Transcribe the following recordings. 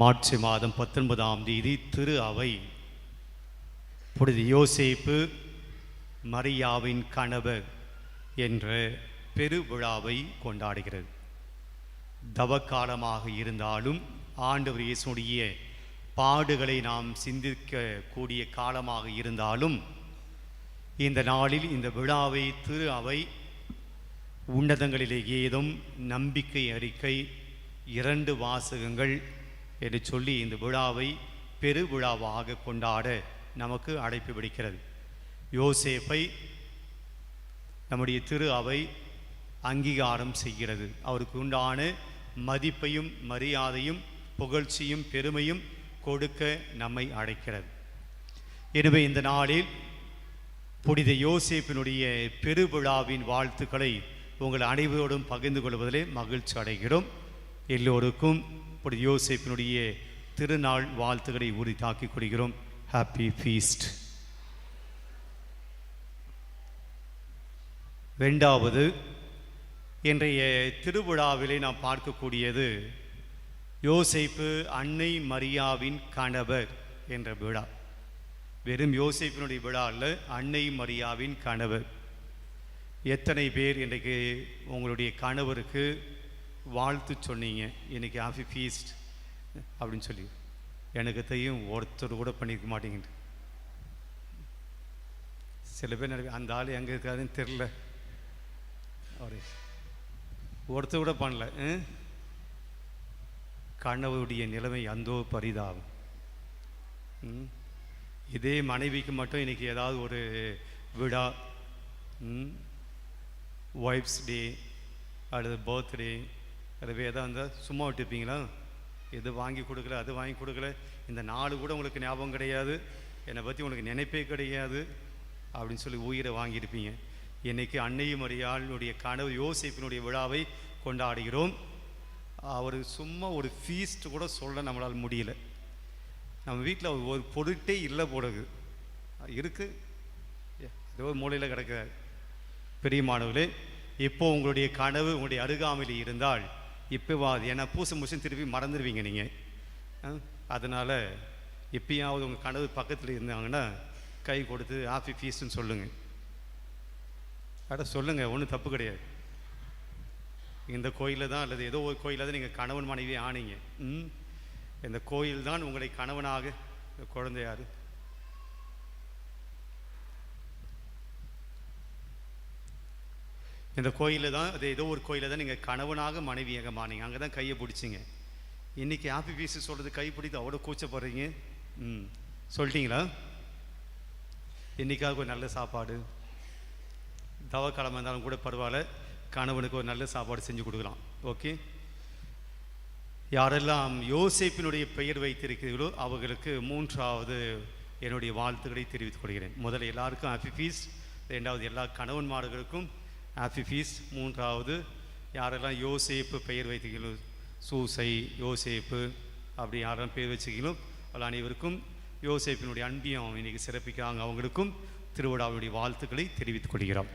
March மாதம் பத்தொன்பதாம் தேதி திரு அவை. புனித யோசேப்பு மரியாவின் கணவர் என்ற பெருவிழாவை கொண்டாடுகிறது. தவக்காலமாக இருந்தாலும் ஆண்டவர் இயேசுடைய பாடுகளை நாம் சிந்திக்கக்கூடிய காலமாக இருந்தாலும் இந்த நாளில் இந்த விழாவை திரு அவை உன்னதங்களிலே ஏதும் நம்பிக்கை அறிக்கை இரண்டு வாசகங்கள் என்று சொல்லி இந்த விழாவை பெருவிழாவாக கொண்டாட நமக்கு அழைப்பு விடுக்கிறது. யோசேப்பை நம்முடைய திரு அவை அங்கீகாரம் செய்கிறது. அவருக்கு உண்டான மதிப்பையும் மரியாதையும் புகழ்ச்சியும் பெருமையும் கொடுக்க நம்மை அழைக்கிறது. எனவே இந்த நாளில் புனித யோசேப்பினுடைய பெருவிழாவின் வாழ்த்துக்களை உங்கள் அனைவரோடும் பகிர்ந்து கொள்வதிலே மகிழ்ச்சி அடைகிறோம். எல்லோருக்கும் அப்படி யோசிப்பினுடைய திருநாள் வாழ்த்துக்களை உரித்தாக்கிக் கொள்கிறோம். ஹாப்பி ஃபீஸ்ட் ரெண்டாவது இன்றைய திருவிழாவிலே நாம் பார்க்கக்கூடியது யோசைப்பு அன்னை மரியாவின் கணவர் என்ற விழா. வெறும் யோசைப்பினுடைய விழா அல்ல அன்னை மரியாவின் கணவர். எத்தனை பேர் இன்றைக்கு உங்களுடைய கணவருக்கு வாழ்த்து சொன்னீங்க. இன்னைக்கு ஹாப்பி ஃபீஸ்ட் அப்படின்னு சொல்லி. எனக்கு தெரியும் ஒருத்தர் கூட பண்ணிக்க மாட்டேங்குது. சில பேர் நினைக்க அந்த ஆள் எங்கே இருக்காதுன்னு தெரில அவரு ஒருத்தர் கூட பண்ணல ம்? கணவருடைய நிலைமை அந்தோ பரிதாபம். ம்? இதே மனைவிக்கு மட்டும் இன்றைக்கி ஏதாவது ஒரு விழா ஒய்ஃப்ஸ் டே அல்லது பர்த்டே அல்லது எதாவது இருந்தால் சும்மா விட்டுப்பீங்களா எது வாங்கி கொடுக்கல அது வாங்கி கொடுக்கல. இந்த நாலு கூட உங்களுக்கு ஞாபகம் கிடையாது. என்னை பற்றி உங்களுக்கு நினைப்பே கிடையாது அப்படின்னு சொல்லி உயிரை வாங்கியிருப்பீங்க. இன்றைக்கி அன்னையும் அறியாளுடைய கனவு யோசிப்பினுடைய விழாவை கொண்டாடுகிறோம். அவர் சும்மா ஒரு ஃபீஸ்ட் கூட சொல்ல நம்மளால் முடியல. நம்ம வீட்டில் ஒரு பொருட்டே இல்லை போடுது இருக்குது ஏதோ மூலையில் கிடக்குறாரு. பெரியமானவர்களே இப்போ உங்களுடைய கனவு உங்களுடைய அருகாமையில் இருந்தால் இப்போ வா ஏன்னா பூச முடிச்சு திருப்பி மறந்துடுவீங்க நீங்கள் அதனால் எப்பயாவது உங்கள் கனவு பக்கத்தில் இருந்தாங்கன்னா கை கொடுத்து ஆஃபி ஃபீஸ்ன்னு சொல்லுங்கள் அட சொல்லுங்கள் ஒன்றும் தப்பு கிடையாது. இந்த கோயிலில் தான் அல்லது ஏதோ ஒரு கோயிலில் தான் நீங்கள் கணவன் மனைவி ஆனீங்க. ம்? இந்த கோயில் தான் உங்களை கணவனாக குழந்தையாரு குழந்தை யாரு இந்த கோயிலில் தான் அது ஏதோ ஒரு கோயிலில் தான் நீங்கள் கணவனாக மனைவியாக மானீங்க அங்கே தான் கையை பிடிச்சிங்க. இன்றைக்கி ஹாப்பி பீஸு சொல்கிறது கை பிடித்து அவ்வளோ கூச்சப்படுறீங்க? ம். சொல்லிட்டீங்களா? இன்றைக்காக ஒரு நல்ல சாப்பாடு. தவக்கிழமை இருந்தாலும் கூட பரவாயில்ல. கணவனுக்கு ஒரு நல்ல சாப்பாடு செஞ்சு கொடுக்கலாம். ஓகே? யாரெல்லாம் யோசிப்பினுடைய பெயர் வைத்திருக்கிறீர்களோ அவர்களுக்கு மூன்றாவது என்னுடைய வாழ்த்துக்களை தெரிவித்துக் கொள்கிறேன். முதல்ல எல்லாருக்கும் ஹாப்பி ஃபீஸ் ரெண்டாவது எல்லா கணவன்மார்களுக்கும் ஆஃபிஃபீஸ் ஃபீஸ் மூன்றாவது யாரெல்லாம் யோசேப்பு பெயர் வைத்தீங்களோ சூசை யோசேப்பு அப்படி யாரெல்லாம் பேர் வச்சுக்கீங்களோ அவள் அனைவருக்கும் யோசேப்பினுடைய அன்பியம் இன்னைக்கு சிறப்பிக்கிறாங்க அவங்களுக்கும் திருவிழாவுடைய வாழ்த்துக்களை தெரிவித்துக் கொள்கிறோம்.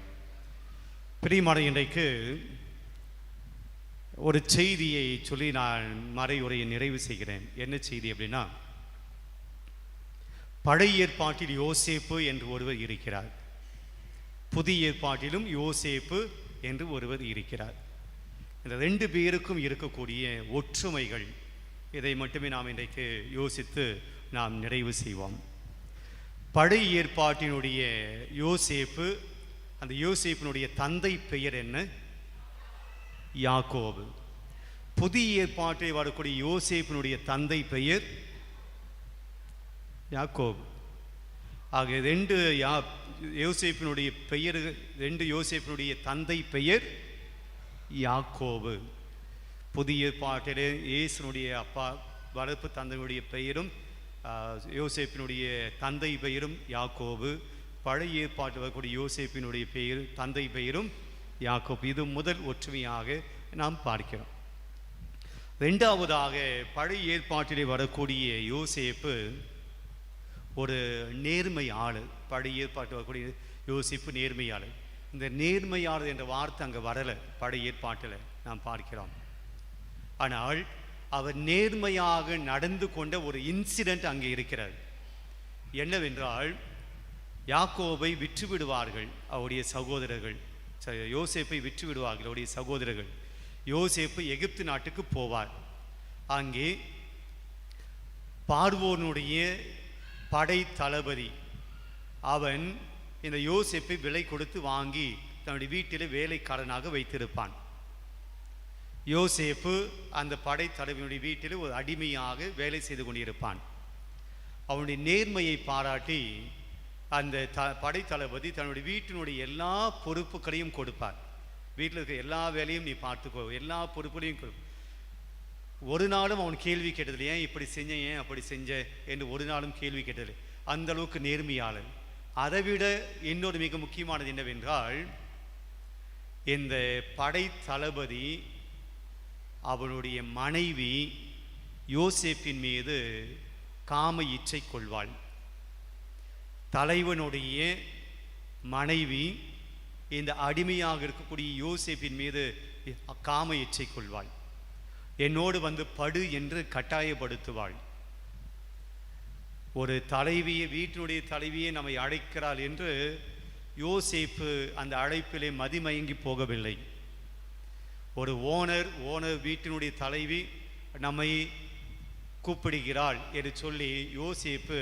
பிரியமான இன்றைக்கு ஒரு செய்தியை சொல்லி நான் மறையுரையை நிறைவு செய்கிறேன். என்ன செய்தி அப்படின்னா பழைய ஏற்பாட்டில் யோசேப்பு என்று ஒருவர் இருக்கிறார். புதிய ஏற்பாட்டிலும் யோசேப்பு என்று ஒருவர் இருக்கிறார். இந்த ரெண்டு பேருக்கும் இருக்கக்கூடிய ஒற்றுமைகள் இதை மட்டுமே நாம் இன்றைக்கு யோசித்து நாம் நிறைவு செய்வோம். படை ஏற்பாட்டினுடைய யோசேப்பு அந்த யோசேப்பினுடைய தந்தை பெயர் என்ன? யாக்கோபு. புதிய ஏற்பாட்டில் வரக்கூடிய யோசேப்பினுடைய தந்தை பெயர் யாக்கோபு. ஆக ரெண்டு யா யோசேப்பினுடைய பெயர் ரெண்டு யோசேப்பினுடைய தந்தை பெயர் யாக்கோபு. புதிய ஏற்பாட்டிலே இயேசுனுடைய அப்பா வளர்ப்பு தந்தையுடைய பெயரும் யோசேப்பினுடைய தந்தை பெயரும் யாக்கோபு. பழைய ஏற்பாட்டில் வரக்கூடிய யோசேப்பினுடைய பெயர் தந்தை பெயரும் யாக்கோப். இது முதல் ஒற்றுமையாக நாம் பார்க்கிறோம். ரெண்டாவதாக பழைய ஏற்பாட்டிலே வரக்கூடிய யோசேப்பு ஒரு நேர்மை ஆள். பழைய ஏற்பாட்டு வரக்கூடிய யோசிப்பு நேர்மையாளர் இந்த நேர்மையாளர் என்ற வார்த்தை அங்கே வரலை பழைய ஏற்பாட்டில் நாம் பார்க்கிறோம். ஆனால் அவர் நேர்மையாக நடந்து கொண்ட ஒரு இன்சிடென்ட் அங்கே இருக்கிறது. என்னவென்றால் யாக்கோவை விற்று விடுவார்கள் அவருடைய சகோதரர்கள். ச- யோசேப்பை விற்று விடுவார்கள் அவருடைய சகோதரர்கள். யோசேப்பு எகிப்து நாட்டுக்கு போவார். அங்கே பார்வோனுடைய படை தளபதி அவன் இந்த யோசேப்பை விலை கொடுத்து வாங்கி தன்னுடைய வீட்டில் வேலைக்காரனாக வைத்திருப்பான். யோசேப்பு அந்த படை தளபதியுடைய வீட்டில் ஒரு அடிமையாக வேலை செய்து கொண்டிருப்பான். அவனுடைய நேர்மையை பாராட்டி அந்த த படை தளபதி தன்னுடைய வீட்டினுடைய எல்லா பொறுப்புகளையும் கொடுப்பார். வீட்டில் இருக்கிற எல்லா வேலையும் நீ பார்த்துக்கோ எல்லா பொறுப்புகளையும் கொடு ஒரு நாளும் அவன் கேள்வி கேட்டதில்லை ஏன் இப்படி செஞ்சேன் ஏன் அப்படி செஞ்ச? என்று ஒரு நாளும் கேள்வி கேட்டதில்லை. அந்த அளவுக்கு நேர்மையாளன். அதைவிட இன்னொரு மிக முக்கியமானது என்னவென்றால் இந்த படை தளபதி அவனுடைய மனைவி யோசேப்பின் மீது காம இச்சை கொள்வாள். தலைவனுடைய மனைவி இந்த அடிமையாக இருக்கக்கூடிய யோசேப்பின் மீது காம இச்சை கொள்வாள். என்னோடு வந்து படு என்று கட்டாயப்படுத்துவாள். ஒரு தலைவியை வீட்டினுடைய தலைவியை நம்மை அழைக்கிறாள் என்று யோசேப்பு அந்த அழைப்பிலே மதிமயங்கி போகவில்லை. ஒரு ஓனர் ஓனர் வீட்டினுடைய தலைவி நம்மை கூப்பிடுகிறாள் என்று சொல்லி யோசேப்பு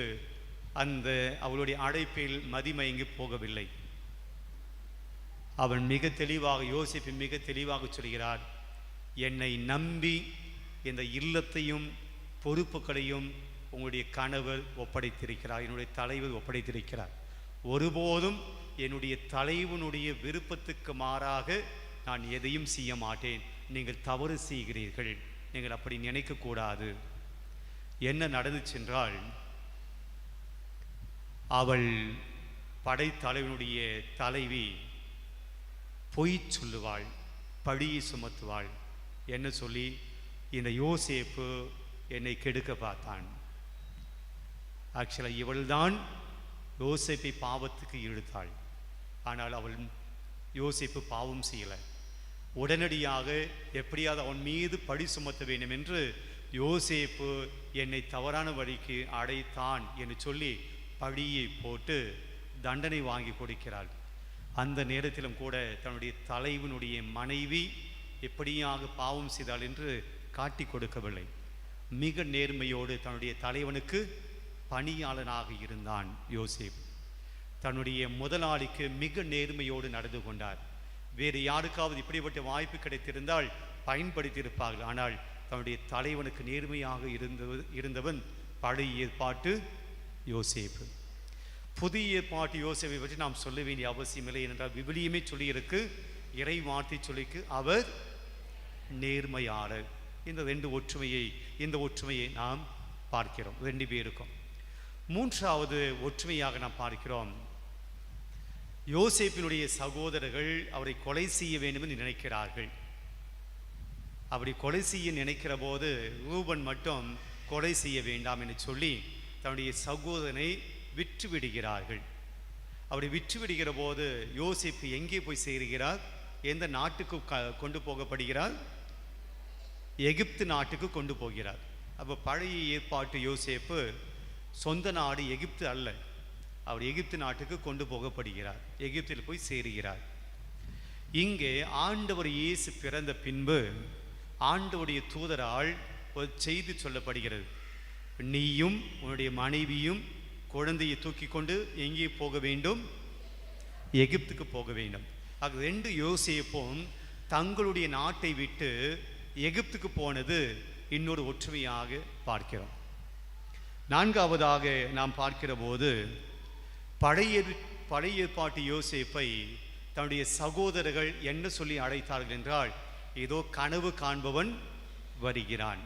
அந்த அவளுடைய அழைப்பில் மதிமயங்கி போகவில்லை. அவன் மிக தெளிவாக யோசிப்பு மிக தெளிவாக சொல்கிறார் என்னை நம்பி இந்த இல்லத்தையும் பொறுப்புகளையும் உங்களுடைய கணவர் ஒப்படைத்திருக்கிறார். என்னுடைய தலைவர் ஒப்படைத்திருக்கிறார். ஒருபோதும் என்னுடைய தலைவனுடைய விருப்பத்துக்கு மாறாக நான் எதையும் செய்ய மாட்டேன். நீங்கள் தவறு செய்கிறீர்கள். நீங்கள் அப்படி நினைக்கக்கூடாது. என்ன நடந்துச்சென்றால் அவள் படைத்தலைவனுடைய தலைவி பொய் சொல்லுவாள் பழியை சுமத்துவாள். என்ன சொல்லி இந்த யோசேப்பு என்னை கெடுக்க பார்த்தான். ஆக்சுவலாக இவள்தான் யோசேப்பை பாவத்துக்கு இழுத்தாள் ஆனால் அவள் யோசிப்பு பாவம் செய்யலை. உடனடியாக எப்படியாவது அவன் மீது படி சுமத்த வேண்டும் என்று யோசேப்பு என்னை தவறான வழிக்கு அடைத்தான் என்று சொல்லி பழியை போட்டு தண்டனை வாங்கி கொடுக்கிறாள். அந்த நேரத்திலும் கூட தன்னுடைய தலைவனுடைய மனைவி எப்படியாக பாவம் செய்தாள் என்று காட்டி கொடுக்கவில்லை. மிக நேர்மையோடு தன்னுடைய தலைவனுக்கு பணியாளனாக இருந்தான் யோசேப். தன்னுடைய முதலாளிக்கு மிக நேர்மையோடு நடந்து கொண்டார். வேறு யாருக்காவது இப்படிப்பட்ட வாய்ப்பு கிடைத்திருந்தால் பயன்படுத்தியிருப்பார்கள். ஆனால் தன்னுடைய தலைவனுக்கு நேர்மையாக இருந்தவ இருந்தவன் பழைய ஏற்பாட்டு யோசேப்பு புதிய ஏற்பாட்டு யோசேப்பை பற்றி நாம் சொல்ல வேண்டிய அவசியம் இல்லை என்றால் விவிலியமே சொல்லியிருக்கு இறை வார்த்தை சொல்லிக்கு அவர் நேர்மையாளர் இந்த ரெண்டு ஒற்றுமையை இந்த ஒற்றுமையை நாம் பார்க்கிறோம். ரெண்டு பேருக்கும். மூன்றாவது ஒற்றுமையாக நாம் பார்க்கிறோம். யோசேப்பினுடைய சகோதரர்கள் அவரை கொலை செய்ய வேண்டும் என்று நினைக்கிறார்கள். அப்படி கொலை செய்ய நினைக்கிற போது ரூபன் மட்டும் கொலை செய்ய வேண்டாம் என்று சொல்லி தன்னுடைய சகோதரனை விற்று விடுகிறார்கள் அப்படி விற்று விடுகிற போது யோசிப்பு எங்கே போய் சேருகிறார்? எந்த நாட்டுக்கு க- கொண்டு போகப்படுகிறார்? எகிப்து நாட்டுக்கு கொண்டு போகிறார். அப்போ பழைய ஏற்பாட்டு யோசேப்பு சொந்த நாடு எகிப்து அல்ல. அவர் எகிப்து நாட்டுக்கு கொண்டு போகப்படுகிறார். எகிப்தில் போய் சேருகிறார். இங்கே ஆண்டவர் இயேசு பிறந்த பின்பு ஆண்டவருடைய தூதரால் ஒரு செய்தி சொல்லப்படுகிறது. நீயும் உன்னுடைய மனைவியும் குழந்தையை தூக்கி கொண்டு எங்கே போக வேண்டும்? எகிப்துக்கு போக வேண்டும். அது ரெண்டு யோசிப்போம் தங்களுடைய நாட்டை விட்டு எகிப்துக்கு போனது இன்னொரு ஒற்றுமையாக பார்க்கிறோம். நான்காவதாக நாம் பார்க்கிற போது பழைய பழைய ஏற்பாட்டு யோசேப்பை தன்னுடைய சகோதரர்கள் என்ன சொல்லி அழைத்தார்கள் என்றால் ஏதோ கனவு காண்பவன் வருகிறான்.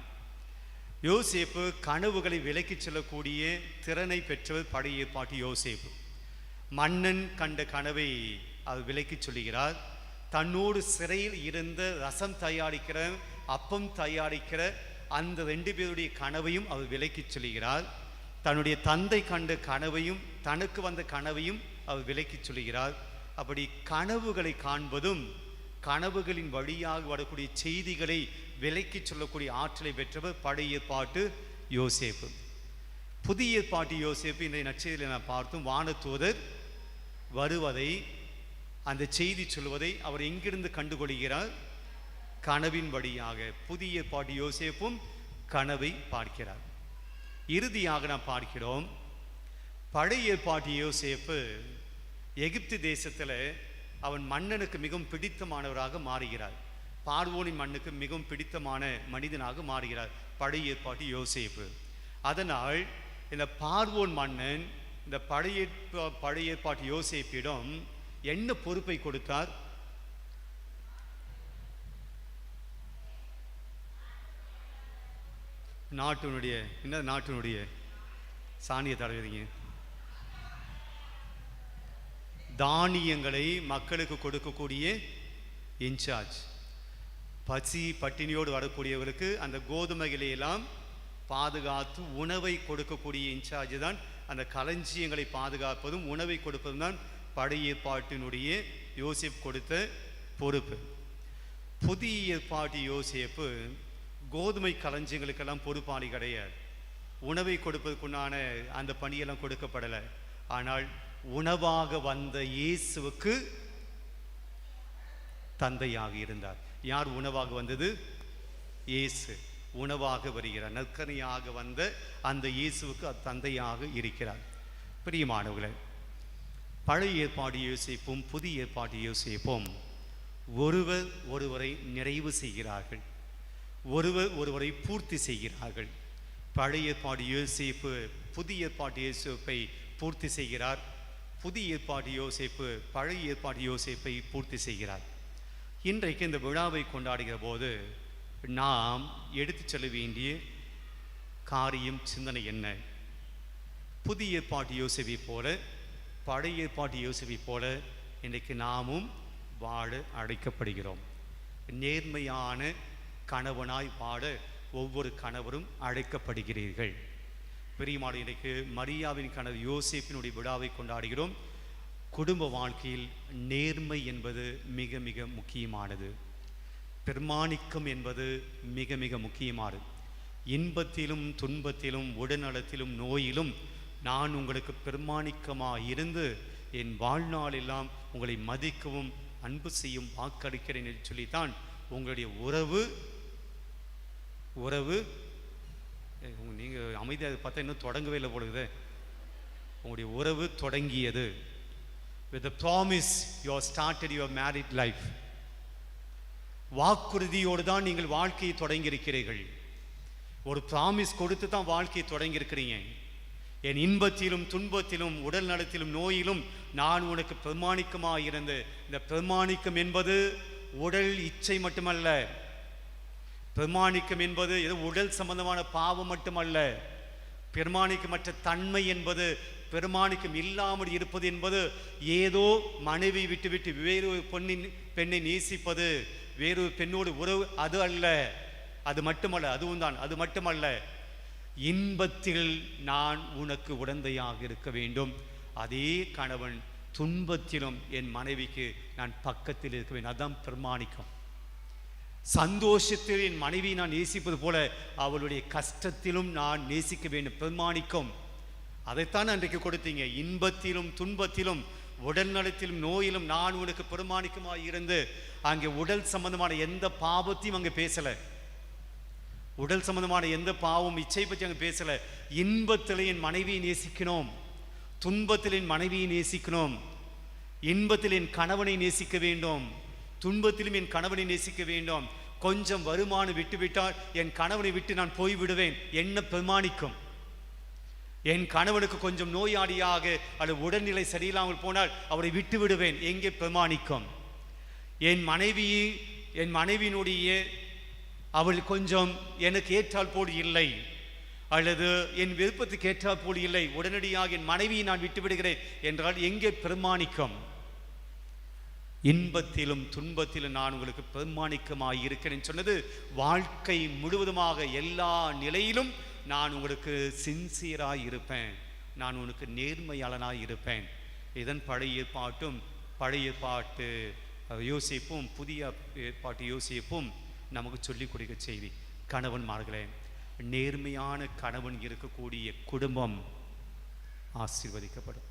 யோசேப்பு கனவுகளை விலக்கிச் செல்லக்கூடிய திறனை பெற்றவர் பழைய ஏற்பாட்டு யோசேப்பு. மன்னன் கண்ட கனவை அவர் விலக்கிச் சொல்லுகிறார். தன்னோடு சிறையில் இருந்த ரசம் தயாரிக்கிற அப்பம் தயாரிக்கிற அந்த ரெண்டு பேருடைய கனவையும் அவர் விலக்கிச் சொல்கிறார் தன்னுடைய தந்தை கண்ட கனவையும் தனக்கு வந்த கனவையும் அவர் விலக்கிச் சொல்கிறார் அப்படி கனவுகளை காண்பதும் கனவுகளின் வழியாக வரக்கூடிய செய்திகளை விலக்கி சொல்லக்கூடிய ஆற்றலை பெற்றவர் பழைய பாட்டு யோசேப்பு. புதிய ஏற்பாட்டு யோசேப்பு இன்றைய நட்சத்திரத்தில் நான் பார்த்தோம் வானதூதர் வருவதை அந்த செய்தி சொல்வதை அவர் எங்கிருந்து கண்டுகொள்கிறார்? கனவின் வழியாக புதிய ஏற்பாட்டு யோசேப்பும் கனவை பார்க்கிறார். இறுதியாக நாம் பார்க்கிறோம் பழைய ஏற்பாட்டு யோசேப்பு எகிப்து தேசத்தில் அவன் மன்னனுக்கு மிகவும் பிடித்தமானவராக மாறுகிறார் பார்வோனின் மண்ணுக்கு மிகவும் பிடித்தமான மனிதனாக மாறுகிறார் பழைய ஏற்பாட்டு யோசேப்பு. அதனால் இந்த பார்வோன் மன்னன் இந்த பழைய ஏற்பா- பழைய ஏற்பாட்டு யோசேப்பிடம் என்ன பொறுப்பை கொடுத்தார்? நாட்டினுடைய என்ன நாட்டினுடைய சாணியை தடவுறீங்க தானியங்களை மக்களுக்கு கொடுக்கக்கூடிய இன்சார்ஜ். பசி பட்டினியோடு வரக்கூடியவர்களுக்கு அந்த கோதுமைகளை எல்லாம் பாதுகாத்து உணவை கொடுக்கக்கூடிய இன்சார்ஜ் தான். அந்த களஞ்சியங்களை பாதுகாப்பதும் உணவை கொடுப்பதும் தான் பழைய ஏற்பாட்டினுடைய யோசிப் கொடுத்த பொறுப்பு. புதிய ஏற்பாட்டு யோசிப்பு கோதுமை களஞ்சியங்களுக்கெல்லாம் பொறுப்பாளி கிடையாது. உணவை கொடுப்பதற்குண்டான அந்த பணியெல்லாம் கொடுக்கப்படலை. ஆனால் உணவாக வந்த இயேசுவுக்கு தந்தையாக இருந்தார். யார் உணவாக வந்தது? இயேசு. உணவாக வருகிறார். நற்கனையாக வந்த அந்த இயேசுவுக்கு அது தந்தையாக இருக்கிறார். பிரியமானவர்களே பழைய ஏற்பாடு யோசிப்போம் புதிய ஏற்பாடு யோசிப்போம். ஒருவர் ஒருவரை நிறைவு செய்கிறார்கள். ஒருவர் ஒருவரை பூர்த்தி செய்கிறார்கள். பழைய ஏற்பாடு யோசிப்பு புதிய ஏற்பாடு யோசிப்பை பூர்த்தி செய்கிறார். புதிய ஏற்பாடு யோசிப்பு பழைய ஏற்பாடு யோசிப்பை பூர்த்தி செய்கிறார். இன்றைக்கு இந்த விழாவை கொண்டாடுகிற போது நாம் எடுத்துச் செல்ல வேண்டிய காரியம் சிந்தனை என்ன? புதிய ஏற்பாட்டு யோசிப்பை போல பழைய ஏற்பாட்டு யோசிப்பை போல இன்றைக்கு நாமும் வாழ அழைக்கப்படுகிறோம். நேர்மையான கணவனாய் வாழ ஒவ்வொரு கணவரும் அழைக்கப்படுகிறீர்கள். பெரியமாடு இன்றைக்கு மரியாவின் கணவர் யோசிப்பினுடைய விழாவை கொண்டாடுகிறோம். குடும்ப வாழ்க்கையில் நேர்மை என்பது மிக மிக முக்கியமானது. பெருமாணிக்கம் என்பது மிக மிக முக்கியமானது. இன்பத்திலும் துன்பத்திலும் உடல்நலத்திலும் நோயிலும் நான் உங்களுக்கு பெருமாணிக்கமாக இருந்து என் வாழ்நாளெல்லாம் உங்களை மதிக்கவும் அன்பு செய்யும் வாக்களிக்கிறேன் என்று சொல்லித்தான் உங்களுடைய உறவு உறவு. நீங்கள் அமைதியாக பார்த்தா இன்னும் தொடங்கவே இல்லை பொழுது உங்களுடைய உறவு தொடங்கியது. With promise promise started your married life வாக்குறுதியோடு தான் நீங்கள் வாழ்க்கையை தொடங்கியிருக்கிறீர்கள். ஒரு ப்ராமிஸ் கொடுத்து தான் வாழ்க்கையை தொடங்கியிருக்கிறீங்க. என் இன்பத்திலும் துன்பத்திலும் உடல் நலத்திலும் நோயிலும் நான் உனக்கு பிரமாணிக்கமாக இருந்து. இந்த பிரமாணிக்கம் என்பது உடல் இச்சை மட்டுமல்ல. பிரமாணிக்கம் என்பது ஏதோ உடல் சம்பந்தமான பாவம் மட்டுமல்ல. பெருமாணிக்கமற்ற தன்மை என்பது பெருமாணிக்கம் இல்லாமல் இருப்பது என்பது ஏதோ மனைவி விட்டு விட்டு வேறு ஒரு பெண்ணின் பெண்ணை நேசிப்பது வேறு ஒரு பெண்ணோடு உறவு அது அல்ல. அது மட்டுமல்ல அதுவும் தான் அது மட்டுமல்ல. இன்பத்தில் நான் உனக்கு உடந்தையாக இருக்க வேண்டும். அதே கணவன் துன்பத்திலும் என் மனைவிக்கு நான் பக்கத்தில் இருக்க வேண்டும். அதுதான் பெருமாணிக்கம். சந்தோஷத்தில் என் மனைவி நான் நேசிப்பது போல அவளுடைய கஷ்டத்திலும் நான் நேசிக்க வேண்டும். பெருமானிக்கும் அதைத்தான் அன்றைக்கு கொடுத்தீங்க. இன்பத்திலும் துன்பத்திலும் உடல் நலத்திலும் நோயிலும் நான் உனக்கு பெருமாணிக்கமாக இருந்து அங்கே உடல் சம்பந்தமான எந்த பாவத்தையும் அங்கே பேசலை. உடல் சம்பந்தமான எந்த பாவம் இச்சை பற்றி அங்கே பேசலை. இன்பத்தில் என் மனைவியை நேசிக்கணும். துன்பத்தில் என் மனைவியை நேசிக்கணும். இன்பத்தில் என் கணவனை நேசிக்க வேண்டும். துன்பத்திலும் என் கணவனை நேசிக்க வேண்டும். கொஞ்சம் வருமானம் விட்டுவிட்டால் என் கணவனை விட்டு நான் போய் விடுவேன் என்ன பெருமானிக்கும் என் கணவனுக்கு கொஞ்சம் நோயாளியாக அல்லது உடல்நிலை சரியில்லாமல் போனால் அவரை விட்டு விடுவேன் எங்கே பெருமானிக்கும் என் மனைவி என் மனைவியினுடைய அவள் கொஞ்சம் எனக்கு ஏற்றால் போல் இல்லை. அல்லது என் விருப்பத்துக்கு ஏற்றால் போல் இல்லை. உடனடியாக என் மனைவியை நான் விட்டு விடுகிறேன் என்றால் எங்கே பிரமாணிக்கம்? இன்பத்திலும் துன்பத்திலும் நான் உங்களுக்கு பெருமாணிக்கமாக இருக்கிறேன்னு சொன்னது வாழ்க்கை முழுவதுமாக எல்லா நிலையிலும் நான் உங்களுக்கு சின்சியராக இருப்பேன். நான் உனக்கு நேர்மையாளனாக இருப்பேன். இதன் பழைய ஏற்பாட்டும் பழைய பாட்டு யோசிப்பும் புதிய ஏற்பாட்டு யோசிப்பும் நமக்கு சொல்லிக் கொடுக்க செய்தி கணவன்மார்களே நேர்மையான கணவன் இருக்கக்கூடிய குடும்பம் ஆசீர்வதிக்கப்படும்.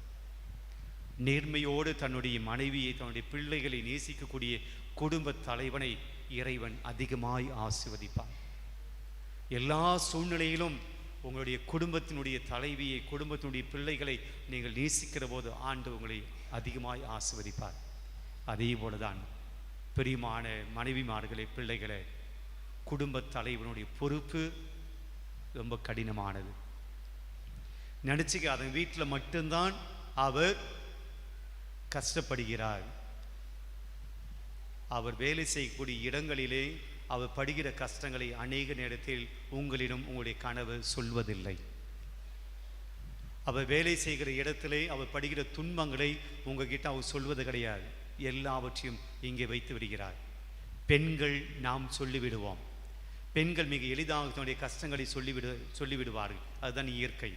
நேர்மையோடு தன்னுடைய மனைவியை தன்னுடைய பிள்ளைகளை நேசிக்கக்கூடிய குடும்ப தலைவனை இறைவன் அதிகமாய் ஆசீர்வதிப்பார். எல்லா சூழ்நிலையிலும் உங்களுடைய குடும்பத்தினுடைய தலைவியை குடும்பத்தினுடைய பிள்ளைகளை நீங்கள் நேசிக்கிற போது ஆண்டு உங்களை அதிகமாய் ஆசீர்வதிப்பார். அதே போலதான் பிரியமான மனைவிமார்களை பிள்ளைகளை குடும்ப தலைவனுடைய பொறுப்பு ரொம்ப கடினமானது. நினச்சிக்க அதன் வீட்டில் மட்டும்தான் அவர் கஷ்டப்படுகிறார் அவர் வேலை செய்யக்கூடிய இடங்களிலே அவர் படுகிற கஷ்டங்களை அநேக நேரத்தில் உங்களிடம் உங்களுடைய கனவு சொல்வதில்லை. அவர் வேலை செய்கிற இடத்திலே அவர் படுகிற துன்பங்களை உங்ககிட்ட அவர் சொல்வது கிடையாது. எல்லாவற்றையும் இங்கே வைத்து விடுகிறார். பெண்கள் நாம் சொல்லிவிடுவோம். பெண்கள் மிக எளிதாக தன்னுடைய கஷ்டங்களை சொல்லிவிடு சொல்லிவிடுவார்கள். அதுதான் இயற்கை.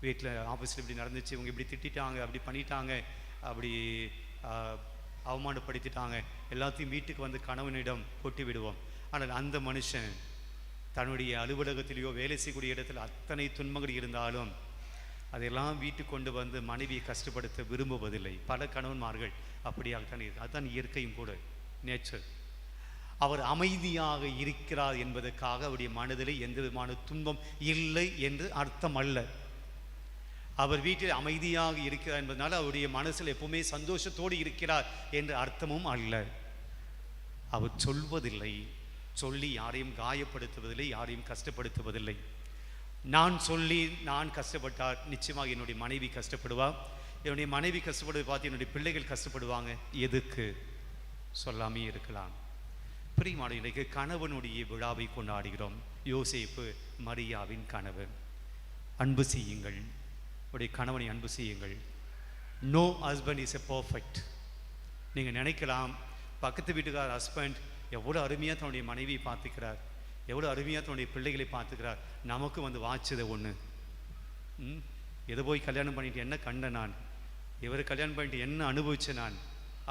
வீட்டில் ஆஃபீஸில் இப்படி நடந்துச்சு இவங்க இப்படி திட்டிட்டாங்க அப்படி பண்ணிட்டாங்க அப்படி அவமானப்படுத்திட்டாங்க. எல்லாத்தையும் வீட்டுக்கு வந்து கணவனிடம் கொட்டி விடுவோம். ஆனால் அந்த மனுஷன் தன்னுடைய அலுவலகத்திலேயோ வேலை செய்யக்கூடிய இடத்துல அத்தனை துன்பங்கள் இருந்தாலும் அதெல்லாம் வீட்டுக்கு கொண்டு வந்து மனைவியை கஷ்டப்படுத்த விரும்புவதில்லை. பல கணவன்மார்கள் அப்படியாகத்தான் இருக்கு அதுதான் இயற்கையும் கூட நேச்சர் அவர் அமைதியாக இருக்கிறார் என்பதற்காக அவருடைய மனதிலே எந்த விதமான துன்பம் இல்லை என்று அர்த்தம் அல்ல. அவர் வீட்டில் அமைதியாக இருக்கிறார் என்பதனால் அவருடைய மனசில் எப்பவுமே சந்தோஷத்தோடு இருக்கிறார் என்ற அர்த்தமும் அல்ல. அவர் சொல்வதில்லை. சொல்லி யாரையும் காயப்படுத்துவதில்லை யாரையும் கஷ்டப்படுத்துவதில்லை. நான் சொல்லி நான் கஷ்டப்பட்டால் நிச்சயமாக என்னுடைய மனைவி கஷ்டப்படுவா? என்னுடைய மனைவி கஷ்டப்படுவதை பார்த்து என்னுடைய பிள்ளைகள் கஷ்டப்படுவாங்க? எதுக்கு? சொல்லாமே இருக்கலாம். பிரியமான இன்றைக்கு கணவனுடைய விழாவை கொண்டாடுகிறோம். யோசிப்பு மரியாவின் கனவு. அன்பு செய்யுங்கள். உடைய கணவனை அன்பு செய்யுங்கள். No husband is a perfect நீங்கள் நினைக்கலாம் பக்கத்து வீட்டுக்கார ஹஸ்பண்ட் எவ்வளோ அருமையாக தன்னுடைய மனைவியை பார்த்துக்கிறார் எவ்வளோ அருமையாக தன்னுடைய பிள்ளைகளை பார்த்துக்கிறார். நமக்கு வந்து வாச்சதை ஒன்று ம்? எதை போய் கல்யாணம் பண்ணிட்டு என்ன கண்ட நான்? இவரை கல்யாணம் பண்ணிட்டு என்ன அனுபவிச்சேன் நான்?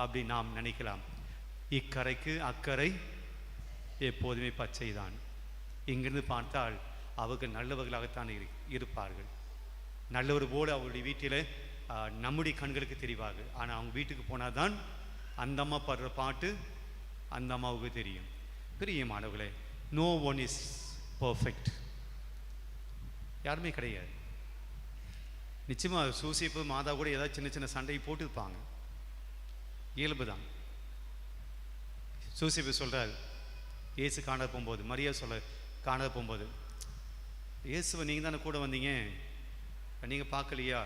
அப்படி நாம் நினைக்கலாம். இக்கரைக்கு அக்கறை எப்போதுமே பச்சை தான் இங்கிருந்து பார்த்தால் அவர்கள் நல்லவர்களாகத்தான் இரு இருப்பார்கள். நல்லவர் போல அவருடைய வீட்டில் நம்முடைய கண்களுக்கு தெரிவார்கள் ஆனால் அவங்க வீட்டுக்கு போனால் தான் அந்த அம்மா பாடுற பாட்டு அந்த அம்மாவுக்கு தெரியும். பிரியமானவர்களே நோ ஒன் இஸ் பர்ஃபெக்ட் யாருமே கிடையாது. நிச்சயமாக சூசிப்பு மாதா கூட ஏதாவது சின்ன சின்ன சண்டையை போட்டுருப்பாங்க இயல்பு தான். சூசிப்பு சொல்கிறார் இயேசு காண போகும்போது மரியா சொல்ல காண போகும்போது இயேசுவை நீங்கள் தானே கூட வந்தீங்க? நீங்கள் பார்க்கலையா?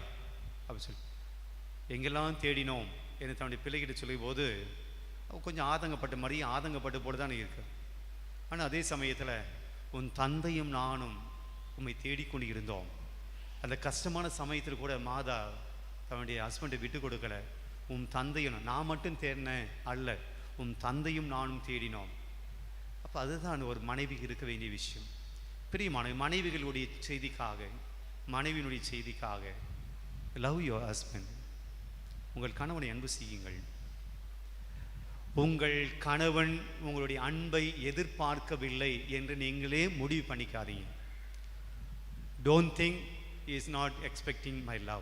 அப்படி சொல்லி. எங்கெல்லாம் தேடினோம்? என்று தன்னுடைய பிள்ளைகிட்ட சொல்லும் போது கொஞ்சம் ஆதங்கப்பட்ட மாதிரியும் ஆதங்கப்பட்டு போல தான் இருக்கு. ஆனால் அதே சமயத்தில் உன் தந்தையும் நானும் உம்மை தேடிக்கொண்டு இருந்தோம் அந்த கஷ்டமான சமயத்தில் கூட மாதா தன்னுடைய ஹஸ்பண்டை விட்டு கொடுக்கல. உன் தந்தையும் நான் மட்டும் தேடினேன் அல்ல உன் தந்தையும் நானும் தேடினோம். அப்போ அதுதான் ஒரு மனைவிக்கு இருக்க வேண்டிய விஷயம். பிரியமான மனைவிகளுடைய செய்திக்காக மனைவியினுடைய செய்திக்காக லவ் யுவர் ஹஸ்பண்ட் உங்கள் கணவனை அன்பு செய்யுங்கள். உங்கள் கணவன் உங்களுடைய அன்பை எதிர்பார்க்கவில்லை என்று நீங்களே முடிவு பண்ணிக்காதீங்க. Don't think is not expecting my love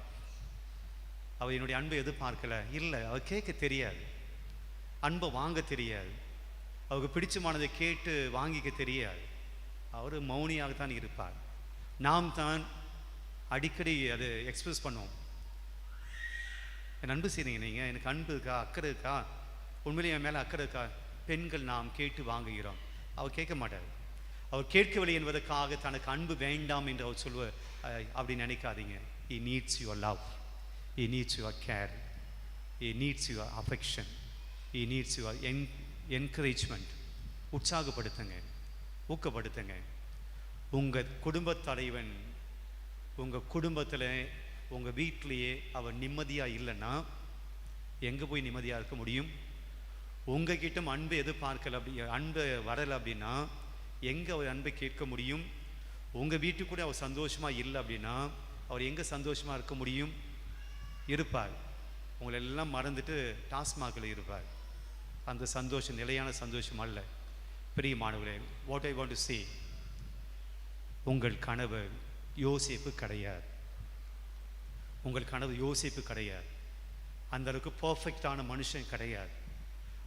அவள் என்னுடைய அன்பை எதிர்பார்க்கல. இல்லை அவள் கேட்க தெரியாது. அன்பை வாங்க தெரியாது. அவருக்கு பிடிச்சமானதை கேட்டு வாங்கிக்க தெரியாது. அவர் மௌனியாகத்தான் இருப்பார். நாம் தான் அடிக்கடி அதை எக்ஸ்பிரஸ் பண்ணுவோம். என் அன்பு செய்றீங்க நீங்கள் எனக்கு அன்பு இருக்கா அக்கறை இருக்கா? உண்மையிலே என் மேலே அக்கறை இருக்கா? பெண்கள் நாம் கேட்டு வாங்குகிறோம். அவர் கேட்க மாட்டார். அவர் கேட்கவில்லை என்பதற்காக தனக்கு அன்பு வேண்டாம் என்று அவர் சொல்லுவார் அப்படி நினைக்காதீங்க. He needs your love he needs your care he needs your affection he needs your N encouragement உற்சாகப்படுத்துங்க. ஊக்கப்படுத்துங்க. உங்கள் குடும்பத் தலைவன் உங்கள் குடும்பத்தில் உங்கள் வீட்டிலையே அவர் நிம்மதியாக இல்லைன்னா எங்கே போய் நிம்மதியாக இருக்க முடியும்? உங்ககிட்ட அன்பு எதிர்பார்க்கல அப்படி அன்பு வரலை அப்படின்னா எங்கே அவர் அன்பை கேட்க முடியும்? உங்கள் வீட்டுக்கூட கூட அவர் சந்தோஷமாக இல்லை அப்படின்னா அவர் எங்கே சந்தோஷமாக இருக்க முடியும்? இருப்பார். உங்களை எல்லாம் மறந்துட்டு டாஸ்மாகில் இருப்பார். அந்த சந்தோஷம் நிலையான சந்தோஷம் அல்ல. பிரியமானவர்களே what I want to say உங்கள் கனவு யோசிப்பு கிடையாது. உங்கள் கனவு யோசிப்பு கிடையாது. அந்த அளவுக்கு பர்ஃபெக்டான மனுஷன் கிடையாது.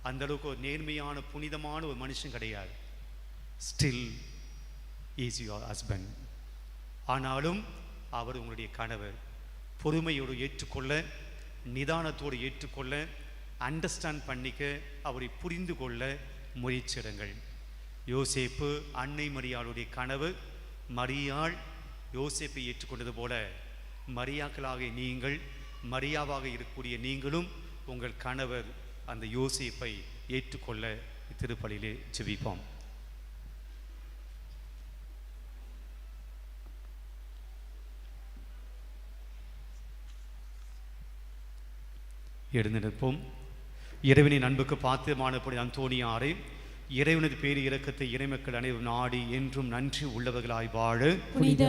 அந்த அளவுக்கு ஒரு நேர்மையான புனிதமான ஒரு மனுஷன் கிடையாது. ஸ்டில் இஸ் யுவர் ஹஸ்பண்ட் ஆனாலும் அவர் உங்களுடைய கணவர் பொறுமையோடு ஏற்றுக்கொள்ள நிதானத்தோடு ஏற்றுக்கொள்ள அண்டர்ஸ்டாண்ட் பண்ணிக்க அவரை புரிந்து கொள்ள முயற்சிடுங்கள் யோசேப்பு அன்னை மரியாளுடைய கனவு மரியாள் யோசேப்பை ஏற்றுக்கொண்டது போல மரியாக்களாக நீங்கள் மரியாவாக இருக்கக்கூடிய நீங்களும் உங்கள் கணவர் அந்த யோசிப்பை ஏற்றுக்கொள்ள திருப்பலியிலே ஜெபிப்போம். எழுந்து நிற்போம் இறைவனின் அன்புக்கு பாத்திரமானபடி அந்தோணியாரை இறைவனது பேரு இரக்கத்தை இறைமக்கள் அனைவரும் நாடி என்றும் நன்றி உள்ளவர்களாய் வாழ. புனித